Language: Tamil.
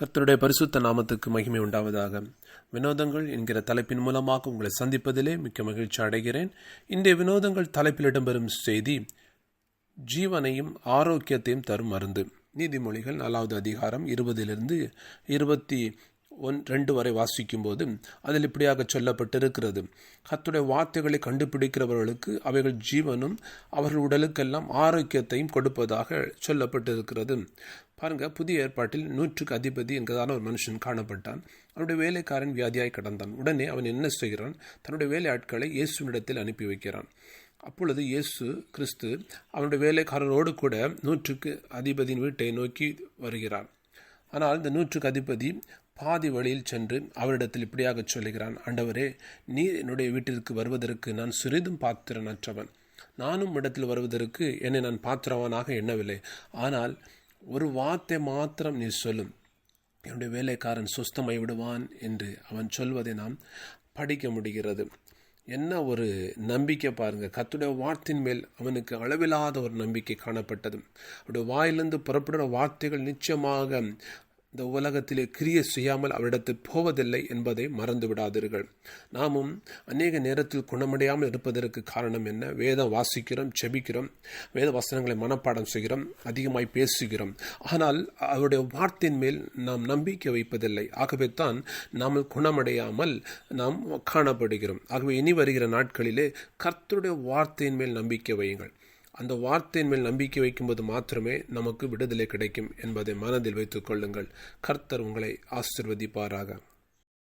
கர்த்தருடைய பரிசுத்த நாமத்துக்கு மகிமை உண்டாவதாக. வினோதங்கள் என்கிற தலைப்பின் மூலமாக உங்களை சந்திப்பதிலே மிக்க மகிழ்ச்சி அடைகிறேன். இந்த வினோதங்கள் தலைப்பில் இடம்பெறும் செய்தி ஜீவனையும் ஆரோக்கியத்தையும் தரும் மருந்து. நீதிமொழிகள் நாலாவது அதிகாரம் இருபதிலிருந்து இருபத்தி ஒன் ரெண்டு வரை வாசிக்கும்போது அதில் இப்படியாக சொல்லப்பட்டிருக்கிறது. கத்துடைய வார்த்தைகளை கண்டுபிடிக்கிறவர்களுக்கு அவைகள் ஜீவனும் அவர்கள் உடலுக்கெல்லாம் ஆரோக்கியத்தையும் கொடுப்பதாக சொல்லப்பட்டிருக்கிறது. பாருங்க புதிய ஏற்பாட்டில் நூற்றுக்கு அதிபதி என்கிறதான ஒரு மனுஷன் காணப்பட்டான். அவனுடைய வேலைக்காரன் வியாதியாய் கடந்தான். உடனே அவன் என்ன செய்கிறான்? தன்னுடைய வேலை ஆட்களை இயேசுவினிடத்தில் அனுப்பி வைக்கிறான். அப்பொழுது இயேசு கிறிஸ்து அவனுடைய வேலைக்காரரோடு கூட நூற்றுக்கு அதிபதியின் வீட்டை நோக்கி வருகிறான் ஆனால் இந்த நூற்றுக்கு அதிபதி பாதி வழியில் சென்று அவரிடத்தில் இப்படியாக சொல்லுகிறான் ஆண்டவரே நீர் என்னுடைய வீட்டிற்கு வருவதற்கு நான் சிறிதும் பாத்திரனற்றவன் நானும் இடத்தில் வருவதற்கு என்னை நான் பாத்திரவானாக எண்ணவில்லை. ஆனால் ஒரு வார்த்தை மாத்திரம் நீ சொல்லும். என்னுடைய வேலைக்காரன் சுஸ்தமாய் விடுவான் என்று அவன் சொல்வதை நாம் படிக்க முடிகிறது. என்ன ஒரு நம்பிக்கை பாருங்க. கத்துடைய வார்த்தையின் மேல் அவனுக்கு அளவில்லாத ஒரு நம்பிக்கை காணப்பட்டது. அவருடைய வாயிலிருந்து புறப்படுற வார்த்தைகள் நிச்சயமாக இந்த உலகத்திலே கிரிய செய்யாமல் அவரிடத்து போவதில்லை என்பதை மறந்து விடாதீர்கள் நாமும் அநேக நேரத்தில் குணமடையாமல் இருப்பதற்கு காரணம் என்ன? வேதம் வாசிக்கிறோம் செபிக்கிறோம் வேத வசனங்களை மனப்பாடம் செய்கிறோம் அதிகமாய் பேசுகிறோம். ஆனால் அவருடைய வார்த்தையின் மேல் நாம் நம்பிக்கை வைப்பதில்லை. ஆகவே தான் நாம் குணமடையாமல் நாம் காணப்படுகிறோம். ஆகவே இனி வருகிற நாட்களிலே கர்த்தருடைய வார்த்தையின் மேல் நம்பிக்கை வையுங்கள். அந்த வார்த்தையின் மேல் நம்பிக்கை வைக்கும்போது மாத்திரமே நமக்கு விடுதலை கிடைக்கும் என்பதை மனதில் வைத்துக் கொள்ளுங்கள். கர்த்தர் உங்களை ஆசிர்வதிப்பாராக.